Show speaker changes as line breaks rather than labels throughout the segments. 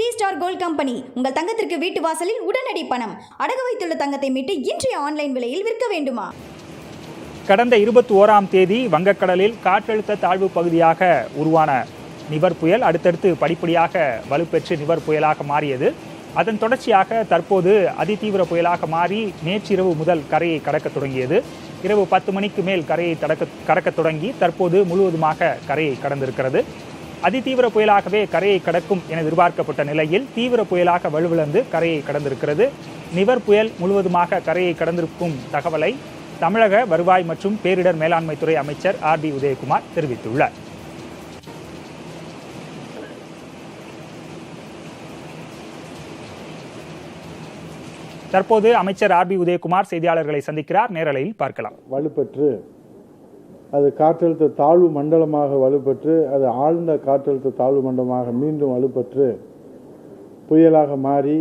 Sri star gold company உங்கள் தங்கத்திற்கு வீட்டு வாசலில் உடனடி பணம். அடகு வைத்துள்ள தங்கத்தை மீட்டு இன்றைய ஆன்லைன் விலையில் விற்க வேண்டுமா?
கடந்த இருபத்தி ஓராம் தேதி வங்கக்கடலில் காற்றழுத்த தாழ்வு பகுதியாக உருவான நிவர் புயல் அடுத்தடுத்து படிப்படியாக வலுப்பெற்று நிவர் புயலாக மாறியது. அதன் தொடர்ச்சியாக தற்போது அதிதீவிர புயலாக மாறி நேற்றிரவு முதல் கரையை கடக்க தொடங்கியது. இரவு பத்து மணிக்கு மேல் கரையை தடக்க கடக்கத் தொடங்கி தற்போது முழுவதுமாக கரையை கடந்திருக்கிறது. அதிதீவிர புயலாகவே கரையை கடக்கும் என எதிர்பார்க்கப்பட்ட நிலையில் தீவிர புயலாக வலுவிழந்து கரையை கடந்திருக்கிறது. நிவர் புயல் முழுவதுமாக கரையை கடந்திருக்கும் தகவலை தமிழக வருவாய் மற்றும் பேரிடர் மேலாண்மை துறை அமைச்சர் ஆர் பி உதயகுமார் தெரிவித்துள்ளார். தற்போது அமைச்சர் ஆர் பி உதயகுமார் செய்தியாளர்களை சந்திக்கிறார். நேரலையில் பார்க்கலாம்.
வலுப்பெற்று அது காற்றழுத்த தாழ்வு மண்டலமாக வலுப்பெற்று அது ஆழ்ந்த காற்றழுத்த தாழ்வு மண்டலமாக மீண்டும் வலுப்பெற்று புயலாக மாறி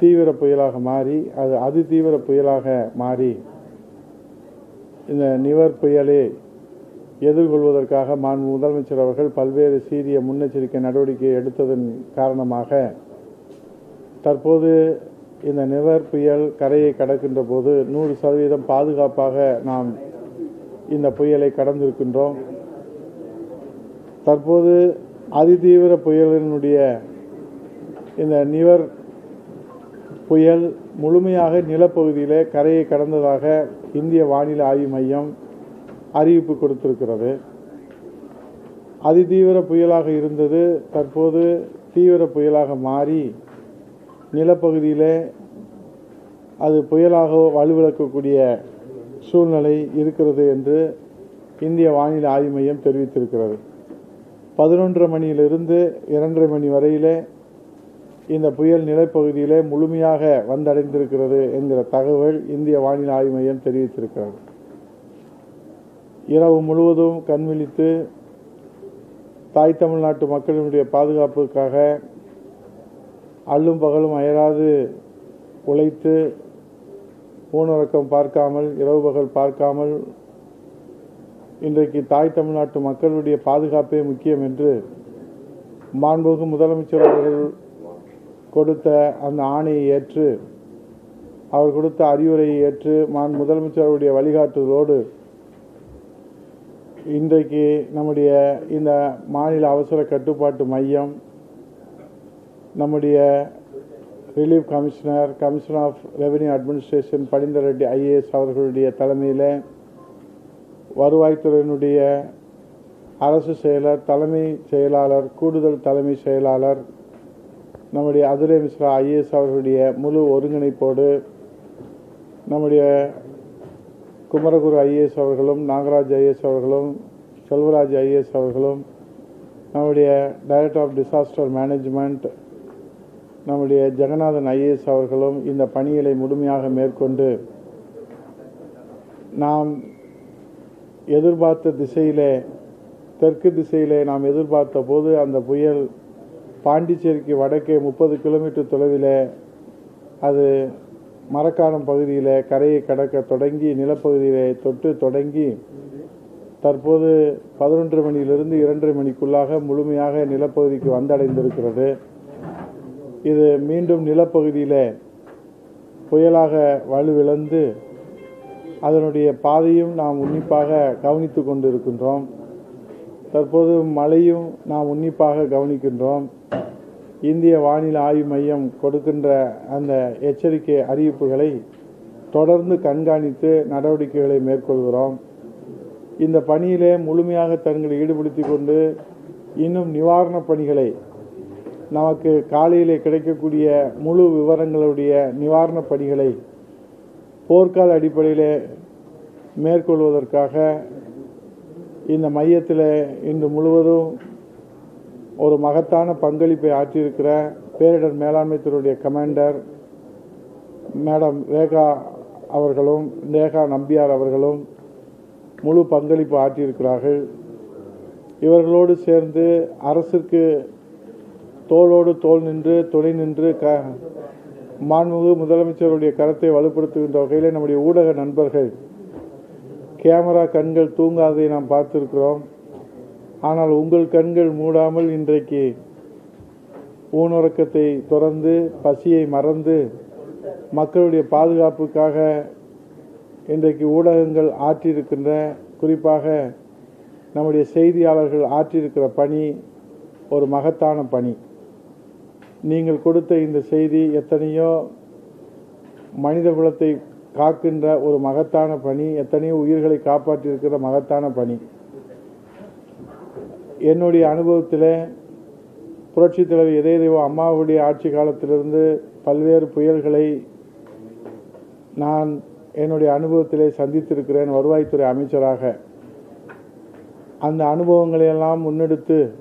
தீவிர புயலாக மாறி அது அதி தீவிர புயலாக மாறி இந்த நிவர் புயலை எதிர்கொள்வதற்காக மாண் முதலமைச்சர் அவர்கள் பல்வேறு சீரிய முன்னெச்சரிக்கை நடவடிக்கை எடுத்ததன் காரணமாக தற்போது இந்த நிவர் புயல் கரையை கடக்கின்ற போது நூறு சதவீதம் பாதுகாப்பாக நாம் இந்த புயலை கடந்திருக்கின்றோம். தற்போது அதிதீவிர புயலினுடைய இந்த நிவர் புயல் முழுமையாக நிலப்பகுதியிலே கரையை கடந்ததாக இந்திய வானிலை ஆய்வு மையம் அறிவிப்பு கொடுத்திருக்கிறது. அதிதீவிர புயலாக இருந்தது. தற்போது தீவிர புயலாக மாறி நிலப்பகுதியிலே அது புயலாக வலுவிழக்கக்கூடிய சூழ்நிலை இருக்கிறது என்று இந்திய வானிலை ஆய்வு மையம் தெரிவித்திருக்கிறது. பதினொன்றரை மணியிலிருந்து இரண்டரை மணி வரையிலே இந்த புயல் நிலப்பகுதியிலே முழுமையாக வந்தடைந்திருக்கிறது என்கிற தகவல் இந்திய வானிலை ஆய்வு மையம் தெரிவித்திருக்கிறது. இரவு முழுவதும் கண்விழித்து தாய் தமிழ்நாட்டு மக்களினுடைய பாதுகாப்புக்காக அல்லும் பகலும் அயராது உழைத்து ஊனுறக்கம் பார்க்காமல் இரவு பகல் பார்க்காமல் இன்றைக்கு தாய் தமிழ்நாட்டு மக்களுடைய பாதுகாப்பே முக்கியம் என்று மாண்புமிகு முதலமைச்சர் அவர்கள் கொடுத்த அந்த ஆணையை ஏற்று அவர் கொடுத்த அறிவுரையை ஏற்று மாண் முதலமைச்சருடைய வழிகாட்டுதலோடு இன்றைக்கு நம்முடைய இந்த மாநில அவசர கட்டுப்பாட்டு மையம் நம்முடைய relief commissioner commissioner of revenue administration Phanindra Reddy IAS அவர்களுடைய தலைமையில் வருவாய்த்துறையினுடைய அரசு செயலர் தலைமை செயலாளர் கூடுதல் தலைமை செயலாளர் நம்முடைய அதுரை மிஸ்ரா ஐஏஎஸ் அவர்களுடைய முழு ஒருங்கிணைப்போடு நம்முடைய குமரகுரு ஐஏஎஸ் அவர்களும் நாகராஜ் ஐஏஎஸ் அவர்களும் செல்வராஜ் ஐஏஎஸ் அவர்களும் நம்முடைய டைரக்டர் ஆஃப் டிசாஸ்டர் மேனேஜ்மெண்ட் நம்முடைய ஜெகநாதன் ஐஏஎஸ் அவர்களும் இந்த பணிகளை முழுமையாக மேற்கொண்டு நாம் எதிர்பார்த்த திசையிலே தெற்கு திசையிலே நாம் எதிர்பார்த்த போது அந்த புயல் பாண்டிச்சேரிக்கு வடக்கே முப்பது கிலோமீட்டர் தொலைவில் அது மரக்காணம் பகுதியில் கரையை கடக்க தொடங்கி நிலப்பகுதியிலே தொட்டு தொடங்கி தற்போது பதினொன்று மணியிலிருந்து இரண்டரை மணிக்குள்ளாக முழுமையாக நிலப்பகுதிக்கு வந்தடைந்திருக்கிறது. இது மீண்டும் நிலப்பகுதியில் புயலாக வலுவிழந்து அதனுடைய பாதையும் நாம் உன்னிப்பாக கவனித்து கொண்டிருக்கின்றோம். தற்போது மழையும் நாம் உன்னிப்பாக கவனிக்கின்றோம். இந்திய வானிலை ஆய்வு மையம் கொடுக்கின்ற அந்த எச்சரிக்கை அறிவிப்புகளை தொடர்ந்து கண்காணித்து நடவடிக்கைகளை மேற்கொள்கிறோம். இந்த பணியிலே முழுமையாக தங்களை ஈடுபடுத்தி கொண்டு இன்னும் நிவாரணப் பணிகளை நமக்கு காலையிலே கிடைக்கக்கூடிய முழு விவரங்களுடைய நிவாரணப் பணிகளை போர்க்கால அடிப்படையிலே மேற்கொள்வதற்காக இந்த மையத்தில் இன்று முழுவதும் ஒரு மகத்தான பங்களிப்பை ஆற்றியிருக்கிற பேரிடர் மேலாண்மை துறையுடைய கமாண்டர் மேடம் ரேகா அவர்களும் ரேகா நம்பியார் அவர்களும் முழு பங்களிப்பு ஆற்றியிருக்கிறார்கள். இவர்களோடு சேர்ந்து அரசிற்கு தோளோடு தோள் நின்று துணை நின்று க மாண்புமிகு முதலமைச்சருடைய கரத்தை வலுப்படுத்துகின்ற வகையில் நம்முடைய ஊடக நண்பர்கள் கேமரா கண்கள் தூங்காததை நாம் பார்த்திருக்கிறோம். ஆனால் உங்கள் கண்கள் மூடாமல் இன்றைக்கு ஊனுறக்கத்தை துறந்து பசியை மறந்து மக்களுடைய பாதுகாப்புக்காக இன்றைக்கு ஊடகங்கள் ஆற்றியிருக்கின்ற குறிப்பாக நம்முடைய செய்தியாளர்கள் ஆற்றியிருக்கிற பணி ஒரு மகத்தான பணி. நீங்கள் கொடுத்த இந்த செய்தி எத்தனையோ மனித குலத்தை காக்கின்ற ஒரு மகத்தான பணி எத்தனையோ உயிர்களை காப்பாற்றியிருக்கிற மகத்தான பணி. என்னுடைய அனுபவத்தில் புரட்சித் தலைவர் இதயதெய்வம் அம்மாவுடைய ஆட்சி காலத்திலிருந்து பல்வேறு புயல்களை நான் என்னுடைய அனுபவத்திலே சந்தித்திருக்கிறேன் வருவாய்த்துறை அமைச்சராக. அந்த அனுபவங்களை எல்லாம் முன்னெடுத்து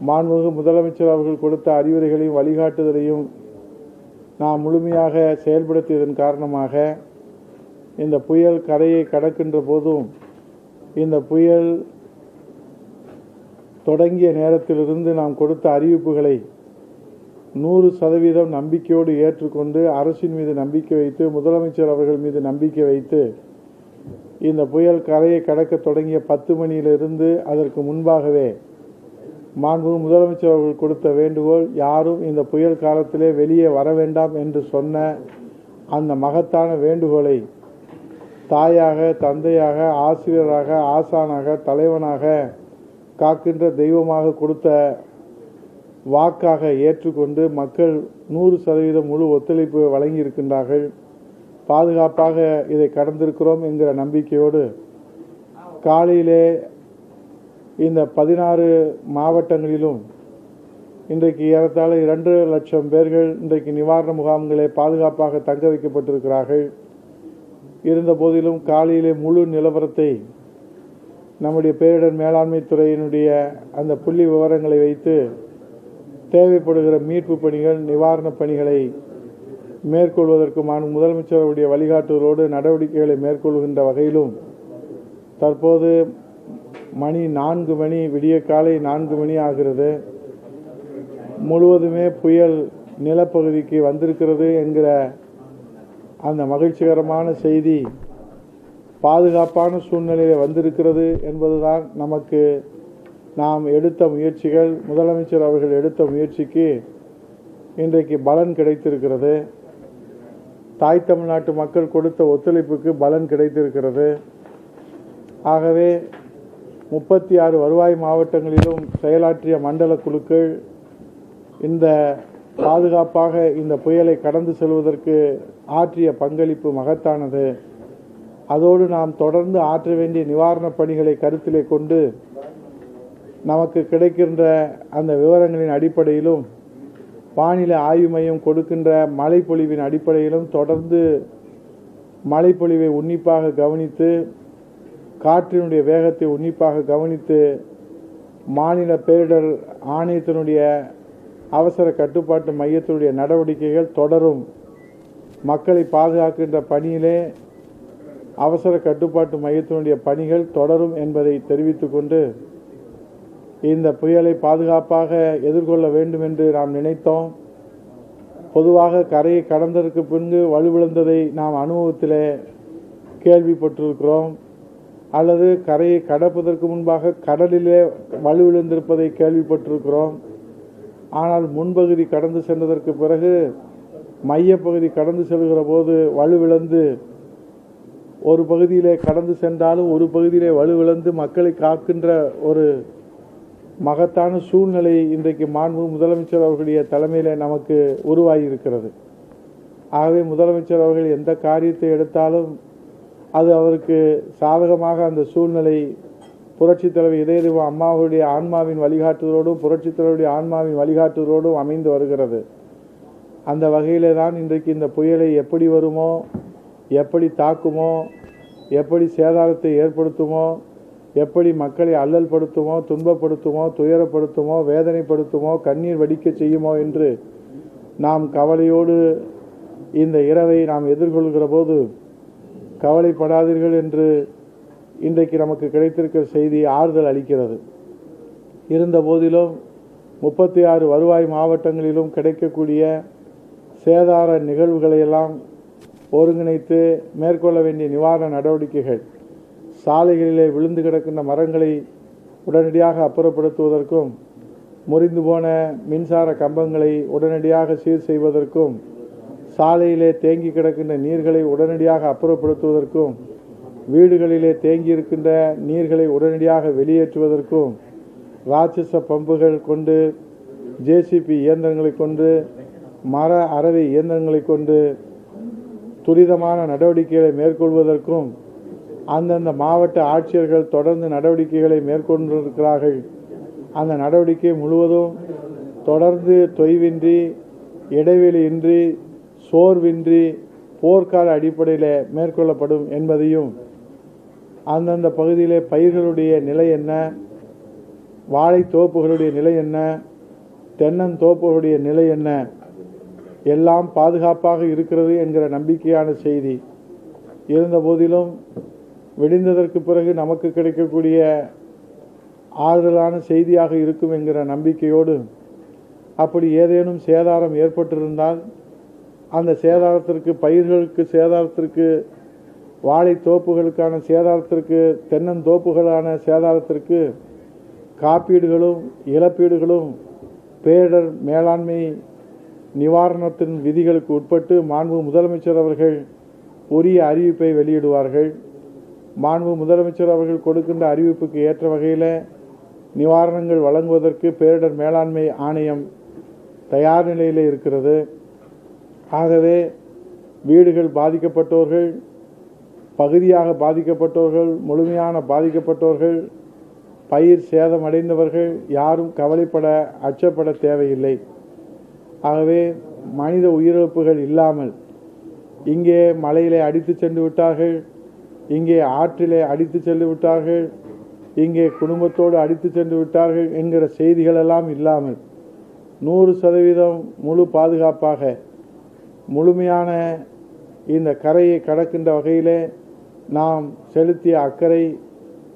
மாண்புமிகு முதலமைச்சர் அவர்கள் கொடுத்த அறிவுரைகளையும் வழிகாட்டுதலையும் நான் முழுமையாக செயல்படுத்தியதன் காரணமாக இந்த புயல் கரையை கடக்கின்ற போதும் இந்த புயல் தொடங்கிய நேரத்திலிருந்து நாம் கொடுத்த அறிவிப்புகளை நூறு சதவீதம் நம்பிக்கையோடு ஏற்றுக்கொண்டு அரசின் மீது நம்பிக்கை வைத்து முதலமைச்சர் அவர்கள் மீது நம்பிக்கை வைத்து இந்த புயல் கரையை கடக்க தொடங்கிய பத்து மணியிலிருந்து அதற்கு முன்பாகவே மாண்பு முதலமைச்சர் அவர்கள் கொடுத்த வேண்டுகோள் யாரும் இந்த புயல் காலத்திலே வெளியே வர வேண்டாம் என்று சொன்ன அந்த மகத்தான வேண்டுகோளை தாயாக தந்தையாக ஆசிரியராக ஆசானாக தலைவனாக காக்கின்ற தெய்வமாக கொடுத்த வாக்காக ஏற்றுக்கொண்டு மக்கள் நூறு சதவீதம் முழு ஒத்துழைப்பு வழங்கியிருக்கின்றார்கள். பாதுகாப்பாக இதை கடந்திருக்கிறோம் என்கிற நம்பிக்கையோடு காலையிலே இந்த பதினாறு மாவட்டங்களிலும் இன்றைக்கு ஏறத்தாழ இரண்டு லட்சம் பேர்கள் இன்றைக்கு நிவாரண முகாம்களை பாதுகாப்பாக தங்க வைக்கப்பட்டிருக்கிறார்கள். இருந்த போதிலும் காலையிலே முழு நிலவரத்தை நம்முடைய பேரிடர் மேலாண்மை துறையினுடைய அந்த புள்ளி விவரங்களை வைத்து தேவைப்படுகிற மீட்பு பணிகள் நிவாரணப் பணிகளை மேற்கொள்வதற்கு மாண்பு முதலமைச்சருடைய வழிகாட்டுதலோடு நடவடிக்கைகளை மேற்கொள்கின்ற வகையிலும் தற்போது மணி நான்கு மணி விடிய காலை நான்கு மணி ஆகிறது. முழுவதுமே புயல் நிலப்பகுதிக்கு வந்திருக்கிறது என்கிற அந்த மகிழ்ச்சிகரமான செய்தி பாதுகாப்பான சூழ்நிலையில் வந்திருக்கிறது என்பதுதான் நமக்கு நாம் எடுத்த முயற்சிகள். முதலமைச்சர் அவர்கள் எடுத்த முயற்சிக்கு இன்றைக்கு பலன் கிடைத்திருக்கிறது. தாய் தமிழ்நாட்டு மக்கள் கொடுத்த ஒத்துழைப்புக்கு பலன் கிடைத்திருக்கிறது. ஆகவே முப்பத்தி ஆறு வருவாய் மாவட்டங்களிலும் செயலாற்றிய மண்டல குழுக்கள் இந்த பாதுகாப்பாக இந்த புயலை கடந்து செல்வதற்கு ஆற்றிய பங்களிப்பு மகத்தானது. அதோடு நாம் தொடர்ந்து ஆற்ற வேண்டிய நிவாரணப் பணிகளை கருத்திலே கொண்டு நமக்கு கிடைக்கின்ற அந்த விவரங்களின் அடிப்படையிலும் வானிலை ஆய்வு மையம் கொடுக்கின்ற மழைப்பொழிவின் அடிப்படையிலும் தொடர்ந்து மழைப்பொழிவை உன்னிப்பாக கவனித்து காற்றினுடைய வேகத்தை உன்னிப்பாக கவனித்து மாநில பேரிடர் ஆணையத்தினுடைய அவசர கட்டுப்பாட்டு மையத்தினுடைய நடவடிக்கைகள் தொடரும். மக்களை பாதுகாக்கின்ற பணியிலே அவசர கட்டுப்பாட்டு மையத்தினுடைய பணிகள் தொடரும் என்பதை தெரிவித்துக்கொண்டு இந்த புயலை பாதுகாப்பாக எதிர்கொள்ள வேண்டும் என்று நாம் நினைத்தோம். பொதுவாக கரையை கடந்ததற்கு பின்பு வலுவிழந்ததை நாம் அனுபவத்திலே கேள்விப்பட்டிருக்கிறோம். அல்லது கரையை கடப்பதற்கு முன்பாக கடலிலே வலுவிழந்திருப்பதை கேள்விப்பட்டிருக்கிறோம். ஆனால் முன்பகுதி கடந்து சென்றதற்கு பிறகு மையப்பகுதி கடந்து செல்கிற போது வலுவிழந்து ஒரு பகுதியிலே கடந்து சென்றாலும் ஒரு பகுதியிலே வலுவிழந்து மக்களை காக்கின்ற ஒரு மகத்தான சூழ்நிலை இன்றைக்கு மாண்பு முதலமைச்சர் அவர்களுடைய தலைமையில் நமக்கு உருவாகி இருக்கிறது ஆகவே முதலமைச்சர் அவர்கள் எந்த காரியத்தை எடுத்தாலும் அது அவருக்கு சாதகமாக அந்த சூழ்நிலை புரட்சித் தலைவர் இதயதேவ அம்மாவுடைய ஆன்மாவின் வழிகாட்டுதலோடும் புரட்சித் தலைவருடைய ஆன்மாவின் வழிகாட்டுதலோடும் அமைந்து வருகிறது. அந்த வகையிலே தான் இன்றைக்கு இந்த புயலை எப்படி வருமோ எப்படி தாக்குமோ எப்படி சேதாரத்தை ஏற்படுத்துமோ எப்படி மக்களை அல்லல் படுத்துமோ துன்பப்படுத்துமோ துயரப்படுத்துமோ வேதனைப்படுத்துமோ கண்ணீர் வடிக்கச் செய்யுமோ என்று நாம் கவலையோடு இந்த இரவை நாம் எதிர்கொள்கிற போது கவலைப்படாதீர்கள் என்று இன்றைக்கு நமக்கு கிடைத்திருக்கிற செய்தி ஆறுதல் அளிக்கிறது. இருந்த போதிலும் முப்பத்தி ஆறு வருவாய் மாவட்டங்களிலும் கிடைக்கக்கூடிய சேதார நிகழ்வுகளையெல்லாம் ஒருங்கிணைத்து மேற்கொள்ள வேண்டிய நிவாரண நடவடிக்கைகள் சாலைகளிலே விழுந்து கிடக்கின்ற மரங்களை உடனடியாக அப்புறப்படுத்துவதற்கும் முறிந்து போன மின்சார கம்பங்களை உடனடியாக சீர் செய்வதற்கும் சாலையிலே தேங்கி கிடக்கின்ற நீர்களை உடனடியாக அப்புறப்படுத்துவதற்கும் வீடுகளிலே தேங்கி இருக்கின்ற நீர்களை உடனடியாக வெளியேற்றுவதற்கும் ராட்சச பம்புகள் கொண்டு ஜேசிபி இயந்திரங்களை கொண்டு மர அரவை இயந்திரங்களை கொண்டு துரிதமான நடவடிக்கைகளை மேற்கொள்வதற்கும் அந்தந்த மாவட்ட ஆட்சியர்கள் தொடர்ந்து நடவடிக்கைகளை மேற்கொண்டிருக்கிறார்கள். அந்த நடவடிக்கை முழுவதும் தொடர்ந்து தொய்வின்றி இடைவெளியின்றி சோர்வின்றி போர்க்கால அடிப்படையில் மேற்கொள்ளப்படும் என்பதையும் அந்தந்த பகுதியிலே பயிர்களுடைய நிலை என்ன வாழைத்தோப்புகளுடைய நிலை என்ன தென்னந்தோப்புகளுடைய நிலை என்ன எல்லாம் பாதுகாப்பாக இருக்கிறது என்கிற நம்பிக்கையான செய்தி. இருந்த போதிலும் பிறகு நமக்கு கிடைக்கக்கூடிய ஆறுதலான செய்தியாக இருக்கும் என்கிற நம்பிக்கையோடு அப்படி ஏதேனும் சேதாரம் ஏற்பட்டிருந்தால் அந்த சேதாரத்திற்கு பயிர்களுக்கு சேதாரத்திற்கு வாழைத்தோப்புகளுக்கான சேதாரத்திற்கு தென்னந்தோப்புகளான சேதாரத்திற்கு காப்பீடுகளும் இழப்பீடுகளும் பேரிடர் மேலாண்மை நிவாரணத்தின் விதிகளுக்கு உட்பட்டு மாண்பு முதலமைச்சர் அவர்கள் உரிய அறிவிப்பை வெளியிடுவார்கள். மாண்பு முதலமைச்சர் அவர்கள் கொடுக்கின்ற அறிவிப்புக்கு ஏற்ற வகையில் நிவாரணங்கள் வழங்குவதற்கு பேரிடர் மேலாண்மை ஆணையம் தயார் நிலையில் இருக்கிறது. ஆகவே வீடுகள் பாதிக்கப்பட்டோர்கள் பகுதியாக பாதிக்கப்பட்டோர்கள் முழுமையான பாதிக்கப்பட்டோர்கள் பயிர் சேதமடைந்தவர்கள் யாரும் கவலைப்பட அச்சப்பட தேவையில்லை. ஆகவே மனித உயிரிழப்புகள் இல்லாமல் இங்கே மலையிலே அடித்து சென்று விட்டார்கள் இங்கே ஆற்றிலே அடித்து சென்று விட்டார்கள் இங்கே குடும்பத்தோடு அடித்து சென்று விட்டார்கள் என்கிற செய்திகளெல்லாம் இல்லாமல் நூறு சதவீதம் முழு பாதுகாப்பாக முழுமையான இந்த கரையை கடக்கின்ற வகையிலே நாம் செலுத்திய அக்கறை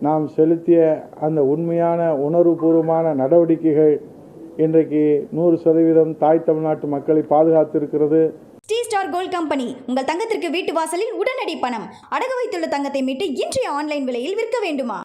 நாம் செலுத்திய அந்த உண்மையான உணர்வுபூர்வமான நடவடிக்கைகள் இன்றைக்கு நூறு சதவீதம் தாய் தமிழ்நாட்டு மக்களை பாதுகாத்திருக்கிறது.
ஸ்ரீ ஸ்டார் கோல்ட் கம்பெனி உங்கள் தங்கத்திற்கு வீட்டு வாசலில் உடனடி பணம். அடகு வைத்துள்ள தங்கத்தை மீட்டு இன்றைய ஆன்லைன் விலையில் விற்க வேண்டுமா?